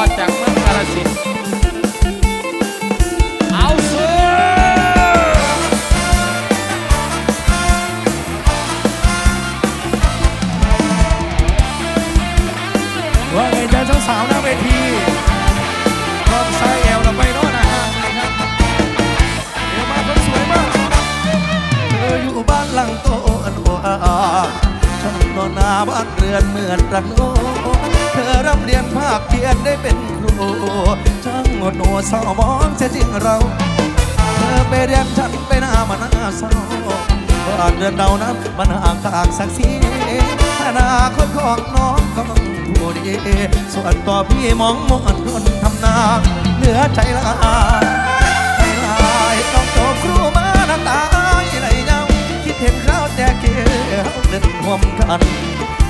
อ บ้านเรือนเรานั้นมันห่างทางสักสีอนาคตของน้องก็ต้องผู้ดีส่วนตัวพี่มองมนคนทำนาเหลือใจละใจลายต้องจบครูมาน้ำตาไหลเงาคิดเห็นคราวแต่เกี่ยวเดินห่วมกัน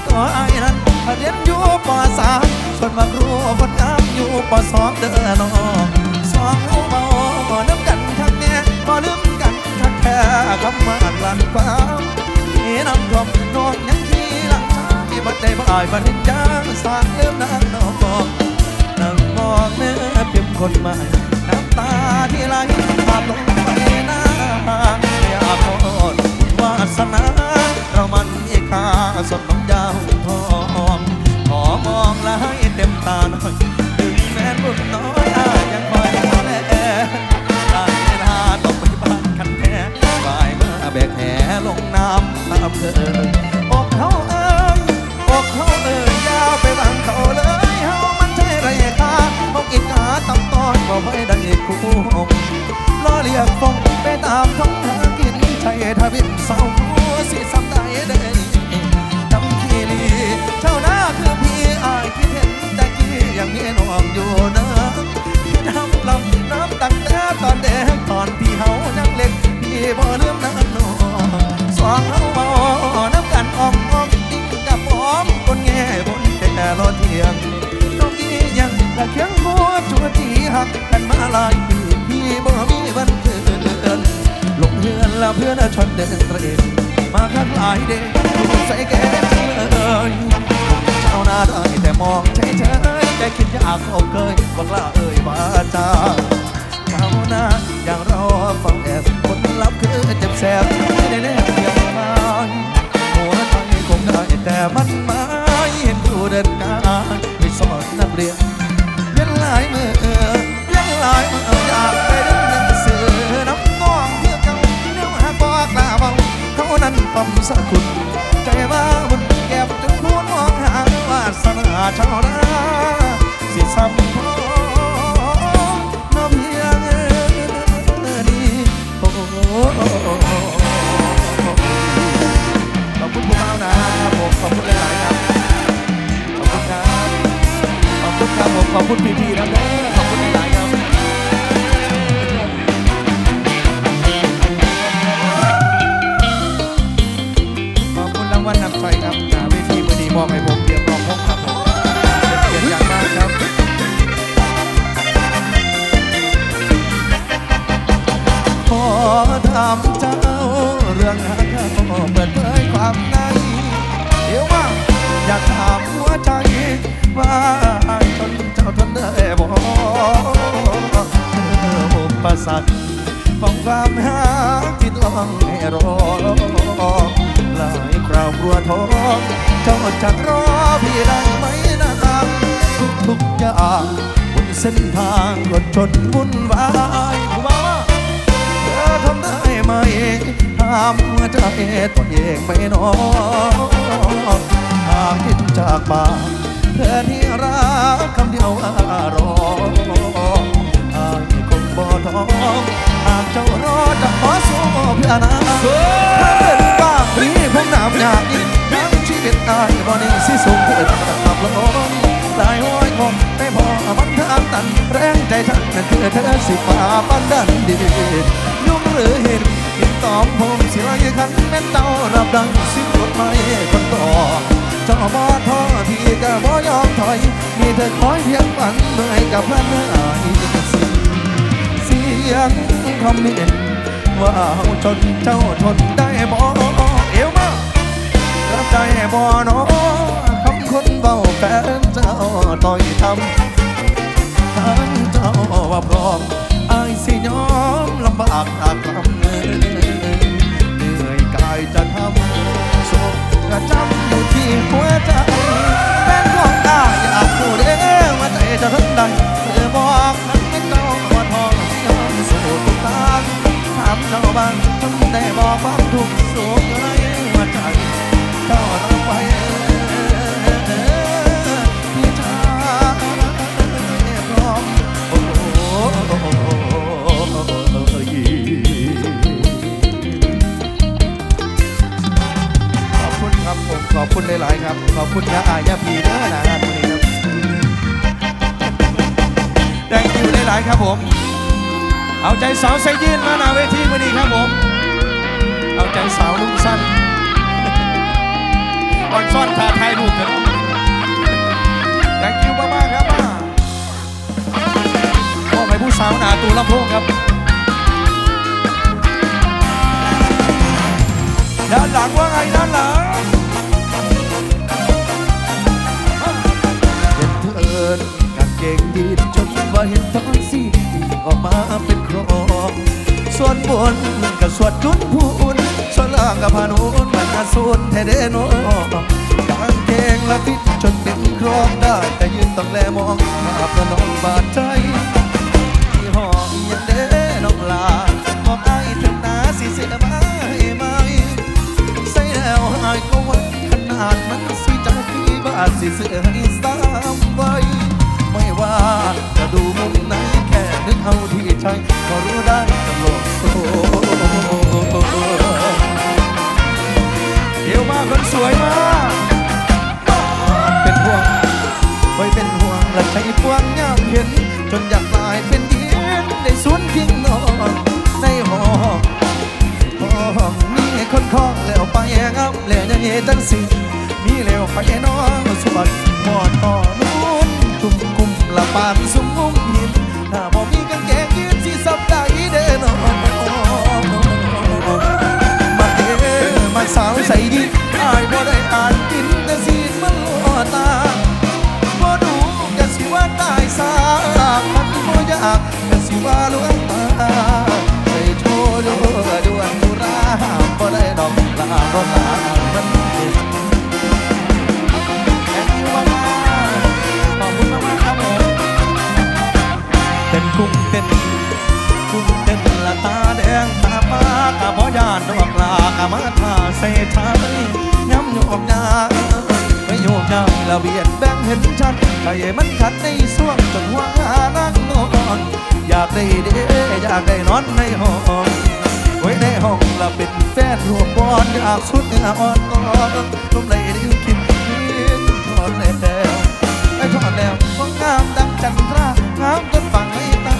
ก็ไอ้นั้นเรียนอยู่ปสามส่วนมาครูคนงามอยู่ปสองเด้อน้องสองเอาเมาน้ำกันทักแน่บ่ลืมกันทัก แค่คำมาลันความนี่น้ำท่วมนองยังขี้หลังช้ามีบัดได้บ่อายบัดเห็นจางสร้างเริ่มนางน้องนั่งมองเนื้อเพียมคนใหม่น้ำตาที่ไหลผ่านลงไปหน้าอยากขอดวาสนาเรามันมีค่าสดน้ำยาวทองขอมองและให้เต็มตาหน่อยถึงแม้รุ่นน้อย น้ำตามเธออกเขาเอ้ยอกเขาเอ้ยอยาวไปบังเขาเลยเฮามันใช่ไรค่าพกอิกาตับตอนบ่ไว้ได้คู่ล้อเลียกฟงไปตามท้องหากินใช่ทวินเศร้าหัวสิสำได้เด้ทำขี้ลีเจ้าหน้าคือพี่อายคิดเห็นแต่กี้ยังมีน้องอยู่นะน้ำลำน้ำตั้งแต่ตอนเด็กตอนพี่เฮายังเล็กพี่บ่ลืมน้ำนอง สองเฮาเมาน้ำกันออกออกติ้งกับหอมคนแง่บนแต่รอเที่ยงน้องอียังละเคียงหัวจัวจีหักกันมาลายปีพี่บ่มีวันเกินลงเพื่อนแล้วเพื่อนชนเดินเตรนมาคักหลายเดย์ถูกใส่แก้มเลยชาวนาได้แต่มองเฉยเฉยแต่คิดอยากเอาเคยบังลาเอ่ยว่าจาาวนาอย่างเราเฝ้าแอบคนรับคือเจ็บแสบไม่ได้แน่เดียวมาหัวใจคงได้แต่มันหมายเห็นครูเดินกายไปสอนนักเรียนเวียนหลายมือเวียนหลายมืออยากไปเรียนหนังสือน้ำก้องเพื่อเก่าเนื้อหาบอกลาเบาเขานั้นปั๊มสะกุลใจว่าบุญแก็บจนพูนมองหาวาสนาชาวนาสิซ้ำ ครั คราวกลัวท้อเจ้าจะรอพี่ได้ไหมนะทุกทุกๆอย่างบนเส้นทางรถชนวุ่นวายผู้บ่าวว่าเธอทำได้ไหมถามหัวใจตัวเองไม่นอนหากเห็นจากปากเธอที่รักคำเดียวว่ารออายคงบ่ท้อ หากเจ้ารอจะขอสู้เพื่อนาถ้าเป็นบ้างนี้ผมหนามอยากยิ่งทั้งชีวิตอายบ่นิ่งสิสูงขึ้นขับลมหลายห้อยคงไม่พอมันทางตัน แรงใจฉันนั่นคือเธอสิฝ่าปันดันดียุ่งหรือเห็นเห็นตอมผมสิไล่คันแม่นเต้ารับดังสิ้นรถไม่คนต่อจ้าบ่ท้อพี่ก็บ่ยอมถอย มีเธอคอยเพียงฝันเมื่อยกับพระนายสิเสียง คอมเมนต์ว่าเฮาจนเจ้าทนได้บ่เอวมารับใจบ่เนอคำคนเบาแฟนเจ้าต่อยทำทางเจ้าว่าพร้อมอายสิยอมลำบากตากลำเนินเหนื่อยกายจะทำโศกกระจำอยู่ที่หัวใจ บ้างทำได้บอกความทุกข์สุขอยู่ในหัวใจารับไว้พี่ชายพร้อมโอ้ขอบคุณครับผมขอบคุณหลาย ๆ ครับ ขอบคุณยาอายาพีเด้อนะวันนี้ครับแดงคิวหลาย ๆ ครับผม เอาใจสาวใส่ยืนมาหน้าเวทีวันนี้ครับผม เอาใจสาวลุงสั้นออนซ่อนขาไทยรูปกันแตงคิวมากๆครับมาพ่อไปผู้สาวหนาตูลำโพงครับ ด้านหลังว่าไงด้านหลังเห็นเธอเอินกางเกงยีนจนว่าเห็น อออกมาเป็นโครงส่วนบนกับส่วนจุนพูนส่วนล่างกับพานุนมันอาสูนแท้เดโนกางเกงละพิษจนเป็นโครงได้ แต่ยืนต้องแลมองภาพละน้องบาดใจที่ห้องยังเด้น้องลาบอกไอ้ถึงหนาสิเสียมาให้ไหมใส่แล้วหายก็วันขนาดมันสิจะพี่บานสิเสือให้สามไว้ไม่ว่าจะดูมุมไหน แค่นึกเอาที่ใจก็รู้ได้ตลอดโซเดี๋ยวมาคนสวยมาเป็นห่วงไว้เป็นห่วงและใช้พวงยามเห็น จนอยากตายเป็นเดีนได้สวนทิ้งนอนในห้องห้องมีคนคล้องแล้วไปแงับแล้วยังเห็นจังสิมีแล้วไปนอนสวดหมอดต่อนู้นจุ่มกุมละปานสุม เบียดแบ่งเห็นชัดใจมันขัดในส่วงจนหัวานั่งนอนอยากได้เดอยากได้นอนในห้องไว้ในห้องละเป็นแฟนรวมบอนอยากสุดเนื้ออ่อนกอนลมไหลได้คิดคิดทอดแล้วไอ้ทอดแล้วก็งามดังจันทรางามจนฟังในตา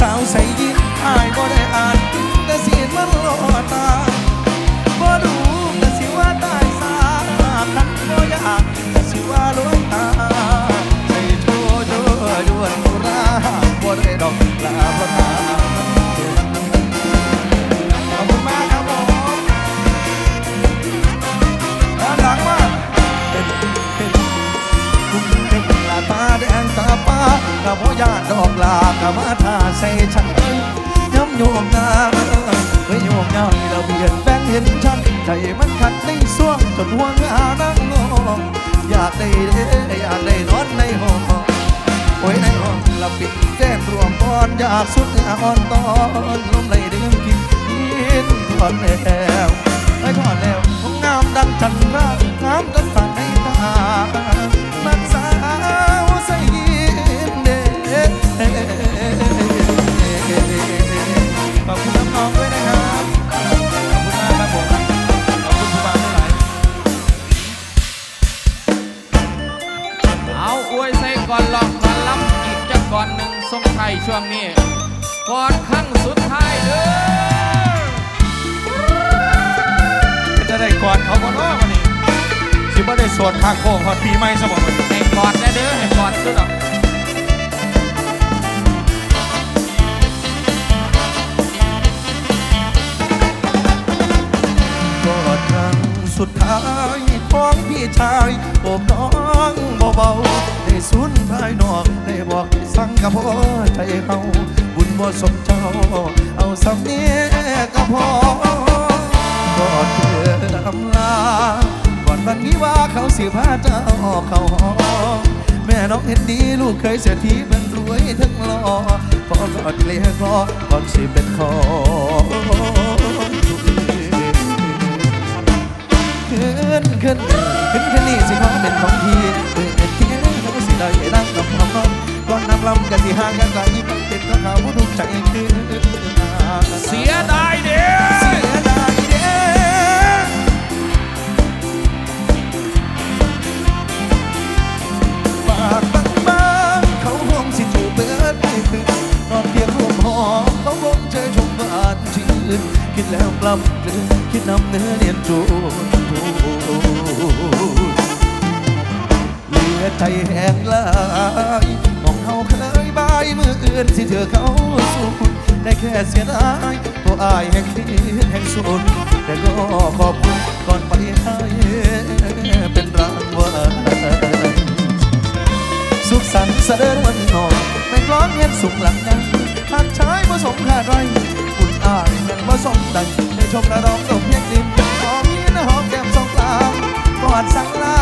สาวใส่ยิ้มอายบ่ได้อ่านแต่เสียนมันรอตาากะบ่ยานดอกลากะมาทาใส่ฉันย้ำโยมนาเฮ้ยโยมยายระเบียดแบ่งเห็นฉันใจมันขัดในส่วงจนหัวงานั่งงออยากได้เด้อยากได้นอนในห้องโอ้ยในห้องละปิดแก้มรวมบอนอยากสุดอ่อนตอนลมไหลดื่มกินยินทอดแล้ ด้างโค้งฮอดปีใหม่ซะบ่วันนี้ให้กอดนะเด้อให้กอดด้วยดอกกอดครั้งสุดท้ายของพี่ชายโอบน้องเบาๆได้สุนภายนอกได้บอกสั่งกับพ่อใจเขาบุญบ่สมเจ้า เอาสำเนียก็พอกอดเธออำลา อนวันนี้ว่าเขาสิพาเจ้าเขาหอแม่น้องเห็นดีลูกเคยเสียทีเป็นรวยทั้งหล่อพอกอดเกลียกอก่อนสิเป็นของขึ้นขึ้นขึ้นขึ้นนี่สิขอเป็นของพี่เปิดเที่ยวเขาสิได้นั่งกับพร้อมก่อนนำลำกันที่ห่างกันไกลมันเป็นก็ข่าวผู้ทุกใจคือเสียดายเด้อเสียดาย แล้วกลับกลืนคิดนำเนื้อเนียนจูเหลือใจแห้งลายมองเขาเคยบายมืออื่นสิเธอเขาสูญได้แค่เสียดายตัวอายแห่งที่แห่งสุดแต่ก็ขอบคุณก่อนไปให้เป็นรางวัลสุขสันต์เสด็จวันนอนไม่กล้อนเงินสุขหลังนั้นหากชายผสมขาดไร อายแห่งผสมดังในชมระดองดกเพียงดินหอมยิ้มหอมแก้มสองกลางกอดสังลา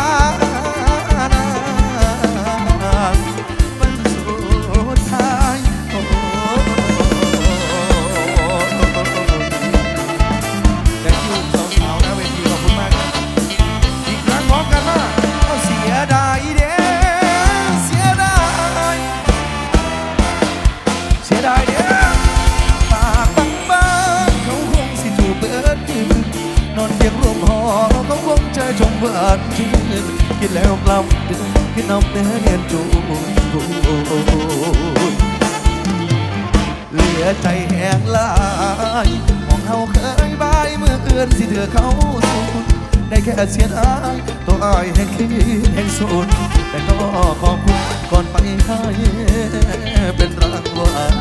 แค่เสียดายตัวอายแห่งคืนแห่งสูญแต่ก็ขอบคุณก่อนไปให้เป็นรางวัล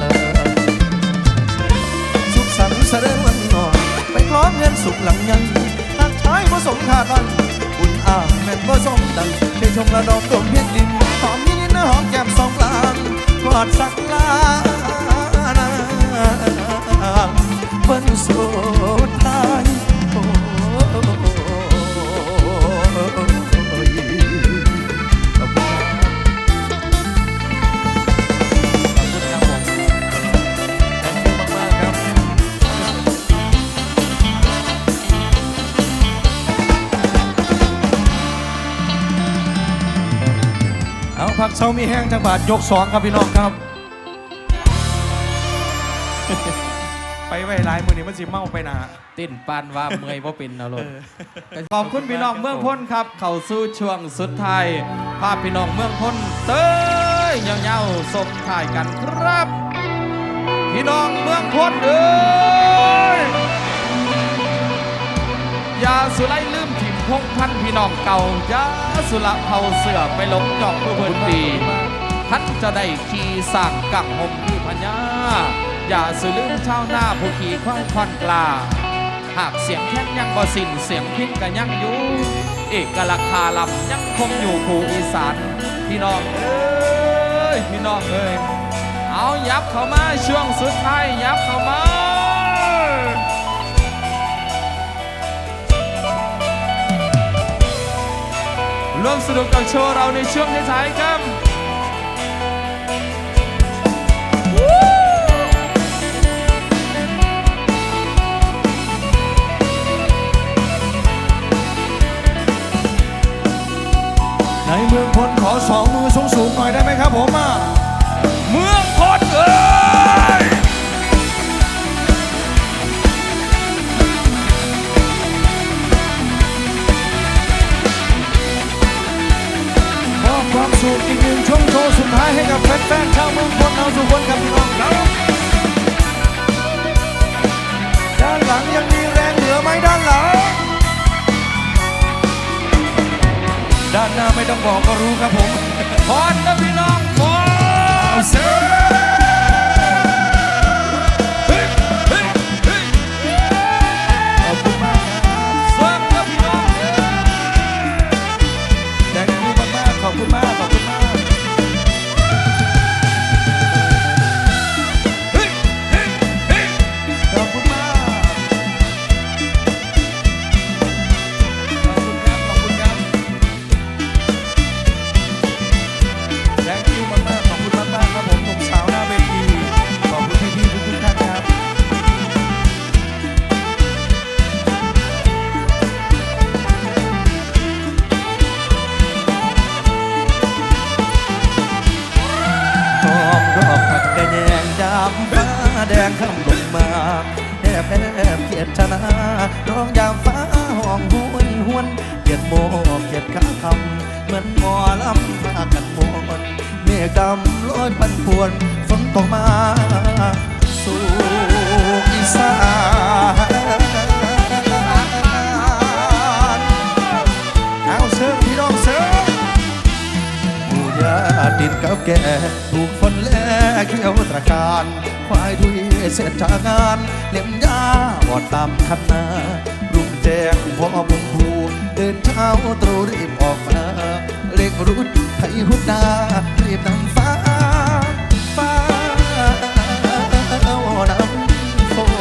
สุขสันต์เสด็จวันนอนไปคล้องเงินสุขหลังยังหากชายผสมขาดวันอุ่นอ่างแม่นผสมดังได้ชมระดอกดมเพียดินหอมยินหอมแก้มสองกลางกอดสักลาวันสุดท้าย เอาผักเซามีแห้งจังบาทยกสองครับพี่น้องครับ ไปไว้หลายมือนี่มันสิเมาไปหนาติ้นปานว่าเมื่อยว่าเป็นเอารมณ์ขอบคุณพี่น้องเมืองพ้นครับ เข้าสู่ช่วงสุดท้ายภาพพี่น้องเมืองพ้นเต้ยเงาๆส่งถ่ายกันครับ พี่น้องเมืองพ้นเอ้ยอย่าสุไลลืมถิ่ม พงพันพี่น้องเก่าอย่าสุละเผาเสือไปหลงหยอกผู้เพิ่นดีท่านจะได้ขี่สั่งกังหมคือพญาอย่าสืลืมชาวนาผู้ขี่ควายควันกลาหากเสียงแค้นยังบ่สิ้นเสียงพินก็ยังอยู่เอกลักษณ์คาลำยังคงอยู่ภูอีสานพี่น้องเอ้ยพี่น้องเอ้ยเอายับเข้ามาช่วงสุดท้ายยับเข้ามา ร่วมสนุกกับโชว์เราในช่วงท้ายๆครับ เมฆดำลอยปันป่วนฝนตกมาสู่อีสานเอาเสิร์พี่น้องเสิร์ฟผู้ยาดินเก่าแก่ถูกฝนแลเขียวตระการควายทุยเสร็จจากงานเล่มยาบอดตามคันนารุ่งแจ้งพ่อพงผูเดินเช้าตรู่รีบออกมา เล็กรุดไทยหุดนาเรีบนำฟ้า ฟ้านำฝน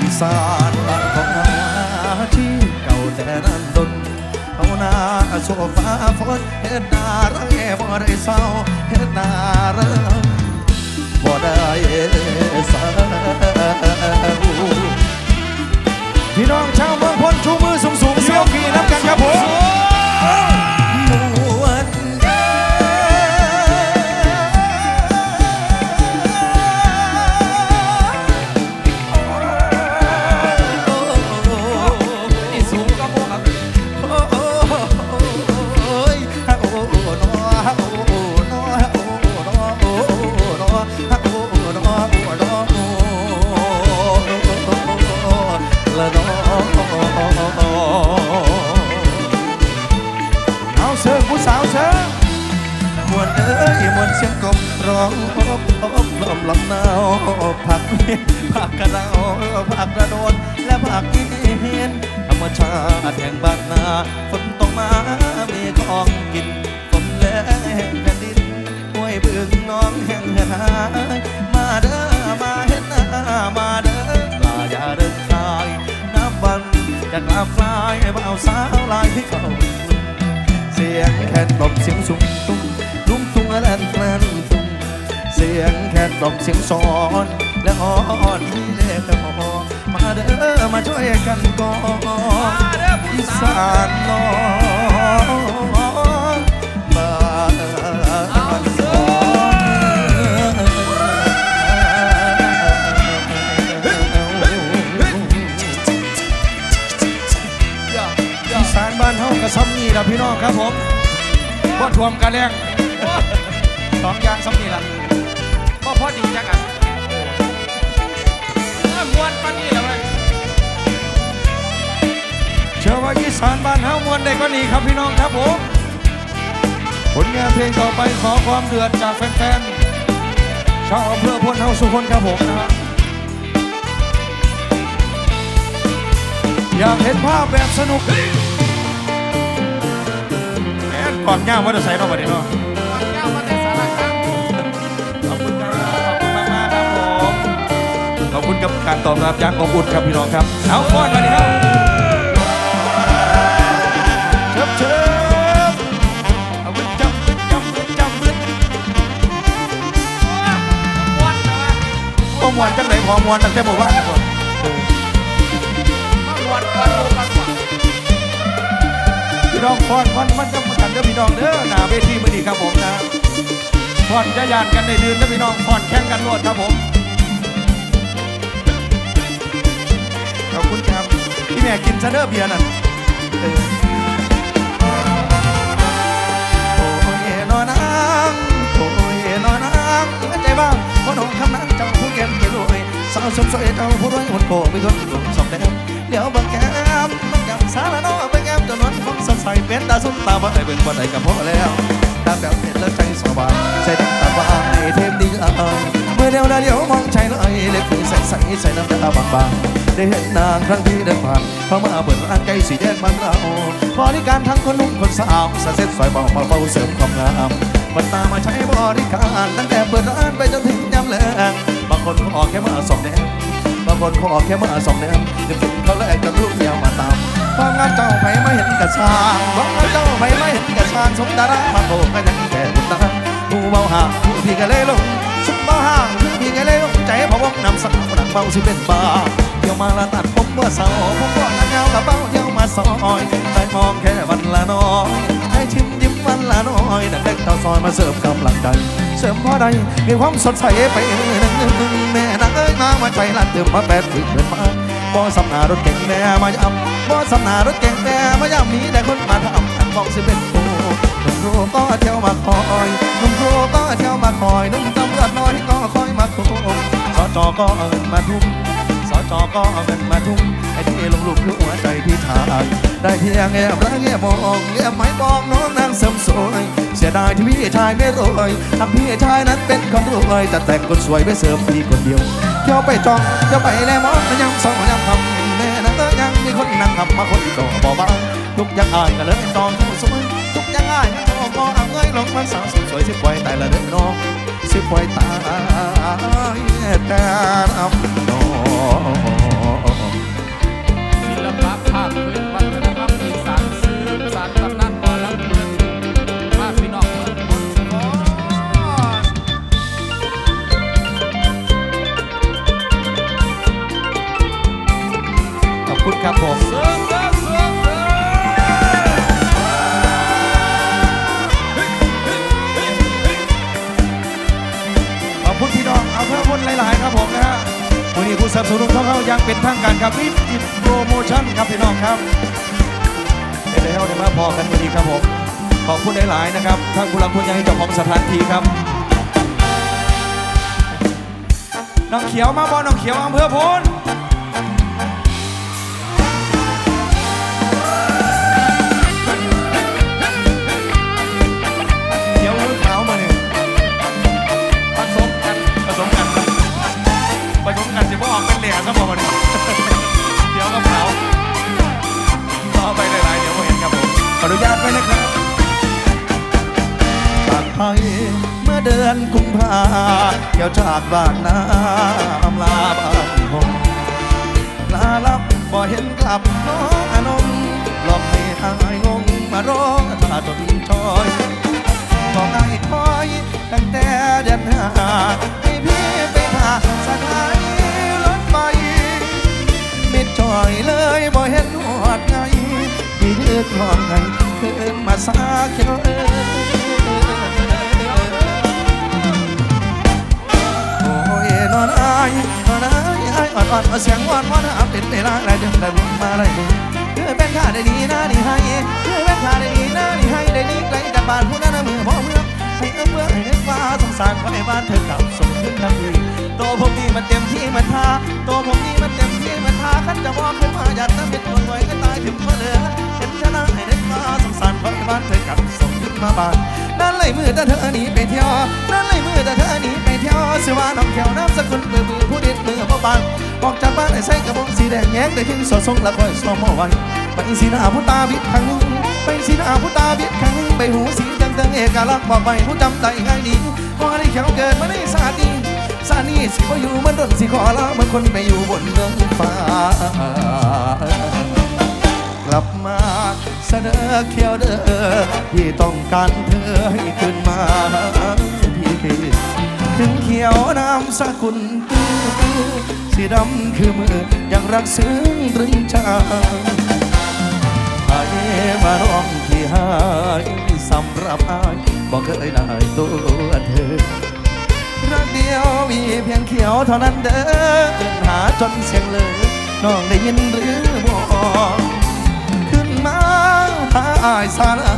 อีสานบ้านของนาที่เก่าแต่นั้นดนเอานาโซฟาฝนเฮ็ดนารังแอบ่ได้เศร้าเฮ็ดนารังบ่ได้เศร้า พี่น้องชาวเมืองพลชูมือสูงสูงๆเซลฟี่น้ำกันครับผม เอ้ยมวนเสียงกบร้องอบอบลมลมหนาวผักเมียผักกระเดาผักกระโดนและผักอีเห็นธรรมชาติแห่งบ้านนาฝนตกมามีของกินฝนแลงแผ่นดินห้วยบึงน้องแห่งเหือนหายมาเด้อมาเห็นหน้ามาเด้อลาอย่าเดินกายน้ำวันอยากลาฟลายเบาสาวลายที่เขาเสียงแค่ตบเสียงสูงตุ้ง ลุงตุ้งและแกลนตุ้งเสียงแค่ตบเสียงสอนและอ่อนที่เล่ห์พอมาเด้อมาช่วยกันก่อนอีสานน้องบ้านเอาเสิร์ฟอย่าอย่าอีสานบ้านเฮากระซ้ำนี่ละพี่น้องครับผมบ่ทวมกันแรง องอย่างซ้ำนี่ละพ่อพ่อดีจังอะเออมวนปานนี้แหล้วเว้ยเชื่อว่าอีสานบ้านเฮามวลได้ก็นี่ครับพี่น้องครับผมผลงานเพลงต่อไปขอความเดือดจากแฟนๆชาวอำเภอพลเฮาสุคนครับผมนะฮะอยากเห็นภาพแบบสนุกแอนก่อนย่างว่าจะใส่นอกมาดิเนาะ กับการตอบรับอย่างอบอุ่นครับพี่น้องครับ เอาก้อนมาดิครับเชิบเชิบเอาบึ้ดจำบึ้ดจำบึ้ดจำบึ้ดมวนนะวะโอ้มวนจังไหนพอมวนตั้งแต่เมื่อวานก่อนมามวนกันดูกันก่อนพี่น้องฟอนฟอนมันจะมากันเด้อพี่น้องเด้อหน้าเวทีมือดีครับผมนะฟอนจะยานกันในเดือนเด้อพี่น้องฟอนแข่งกันรวดครับผม ขอบคุณครับพี่แม่กินชาเด้อเบียร์นั่นเออโอ้ยนอนางโอ้ยนอนางใจบ้างคนหงคำนั้นจ้าผู้แก้มเกลวยสาวสมสวยเจ้าผู้รวยหุ่นโผล่ไม่ทนหลงสองแดงเดี๋ยวบางแก้มบางแก้มสารน้องบางแก้มจนนวลผมสดใสเป็นตาส้มตาบ่ไอ้เป็นบ่ไอ้กับพ่อแล้วตาแบบเห็นแล้วใจสบายใจดำตาบ้างในเทพดีอะเมื่อเดียวเดียวมองใจลอยเล็กใสใสใสน้ำตาบางๆ ได้เห็นนางครั้งที่เดินผ่านเข้ามาเปิดร้านไก่สีแดงมันเราบริการทั้งคนหนุ่มคนสาวสะเซ็ตซอยเบาเบาเบาเสริมความงามบัดตามาใช้บริการตั้งแต่เปิดร้านไปจนถึงยามแลงบางคนขอแค่มาสองแดงบางคนขอแค่มาสองแนมจะถึงเขาแลกกับลูกเดียวมาตามความงานเจ้าไปไม่เห็นกระชางความงานเจ้าไปไม่เห็นกระชางสมดารามาโบกันยังแก่บุญตาผู้เบาหางผู้พี่ก็เลยลงสุดเบาหางผู้พี่ก็เลยลงใจพะวงนำสักหนังเบาสิเป็นบา ยวมาละตัดผมเมื่อสาร์ผมก็นังเงากับเบ้าเที่ยวมาซอยได้มองแค่วันละน้อยให้ชิมยิ้มวันละน้อยดังเด็กเต่าซอยมาเสริมกำลังใจเสริมพอใดมีความสดใสไปหนึ่งแม่นางเอ้ยมามาใจลัดเติมมาแปดถึงเดินมาบ่สำนารถเก่งแม่มาย้ำบ่สำนารถเก่งแม่มาย้ำมีแต่คนมาทำอันบอกสิเป็นโตนุ่มโรก็เที่ยวมาคอยนุ่มโรก็เที่ยวมาคอยนุ่มตำรวจน้อยก็คอยมาคุมสจก็เอาเงินมาทุ่ม สจก็เอาเงินมาทุ่มไอ้ที่ลงหลุมลูกหัวใจพี่ทายได้เพียงแอบรักแอบมองแอบไม่บอกน้องนางเสริมสวยเสียดายที่พี่ชายไม่รวยทำพี่ชายนั้นเป็นคนรวยจะแต่งคนสวยไปเสริมพี่คนเดียวเที่ยวไปจองเที่ยวไปแลมองมันยังสองมันยังคำแน่นะยังมีคนนั่งคำมาคนก็บอกว่าทุกยังอายก็เลยจองผู้สวยทุกยังอายก็ชอบก็เอาเงยลงมันสาวสวยสิปล่อยแต่ละเดินน้องสิปล่อยตายแต่น้ำน้อ ง อนกุมภาเที่ยวจากบ้านนาอำลาบ้านหงลาลับบ่เห็นกลับน้องอนงหลอกให้อายงงมาร้องท่าจนชอยบอกไอ้คอยตั้งแต่เดือนหาให้พี่ไปหาสถานีรถไฟมิดจอยเลยบ่เห็นหอดไงพี่เดือดร้อนไงเกินมาสาเขียวเอ้ย อายอ่อนอ่อนมาเสียงอ่อนวอนหาเป็นเวลาอะไรเดือนได้บุญมาได้บุญเพื่อเป็นข้าได้ดีนะนี่ให้เพื่อเป็นข้าได้ดีนะนี่ให้ได้ดีไกลจากบ้านผู้นั้นนะมือพ่อเมืองให้เอื้อเพื่อให้เงินฟ้าสงสารขอให้บ้านเธอกลับส่งขึ้นทางอื่นตัวผมนี่มันเต็มที่มันทาตัวผมนี่มันเต็มที่มันทาขันจะบอกขึ้นมาอยากจะเป็นคนรวยก็ตายถึงมาเหลือเห็นชนะให้ได้มาสงสารเพราะไอ้บ้านเธอกลับส่งขึ้นมาบ้านนั่นเลยมือแต่เธอหนีไปเที่ยวนั่นเลยมือแต่เธอหนีไปเที่ยวสิว่าน้องเขียวน้ำสกุลมือมือผู้เด็ดมือพ่อบาน ออกจากบ้านไอ้ใส่กระบอกสีแดงแย้งได้ทิ้งสอดทรงละคอยซ้อมอาไว้ไปสีหน้าผู้ตาบิดครั้งนึงไปสีหน้าผู้ตาบิดครั้งนึงไปหูสีเตังเอกลักษณ์บอกไปผู้จำใจง่ายดีว่าได้เขียวเกิดมาในชาตินี้ซานีสิบ่อยู่มันดนสิขอลาเมือนคนไปอยู่บนเมืองฟ้ากลับมาเสนอเขียวเด้อพี่ต้องการเธอให้ขึ้นมาพี่ ถึงเขียวน้ำสกุลตื้อสีดำคือมือยังรักซึ้งตรึงใจให้มาร้องที่หายสำหรับอายบอกเคยได้ตัวเธอ รักเดียวมีเพียงเขียวเท่านั้นเด้อหาจนเสียงเลยน้องได้ยินหรือบ่ขึ้นมาหาอายสาลา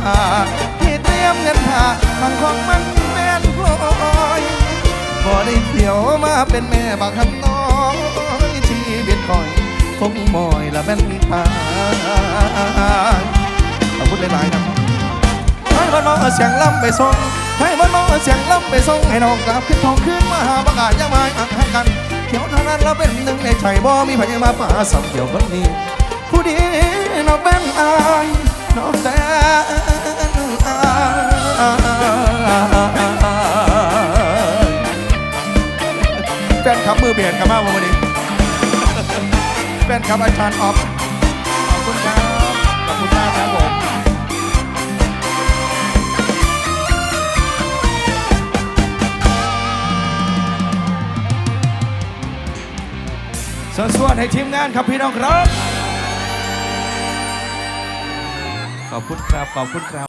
ที่เตรียมเงินหาบางของมันแม่นพลอ ยบ่ได้เขียวมาเป็นแม่บางคำน้อยชีวิตคอยคงมอยละแม่นตายขอบคุณหลายๆครับให้บ้านน้องเอาเสียงล่ำไปส่งให้บ้านน้องเอาเสียงล่ำไปส่งให้น้องกลับขึ้นทองขึ้นมาหาประกาศยังไม่อักหักกันเขียวท่านั้นเราเป็นหนึ่งในใจบ่ มีพยมาป่าสัมเกี่ยวคนนี้ ผู้ดีน้องเป็นอายน้องแต่อาย แฟนคลับมือเบียดกันมากวันนี้ แฟนคลับอาจารย์ออฟขอบคุณครับ ขอบคุณมากครับผมสวัสดีให้ทีมงานครับพี่น้องครับ ขอบคุณครับ ขอบคุณครับ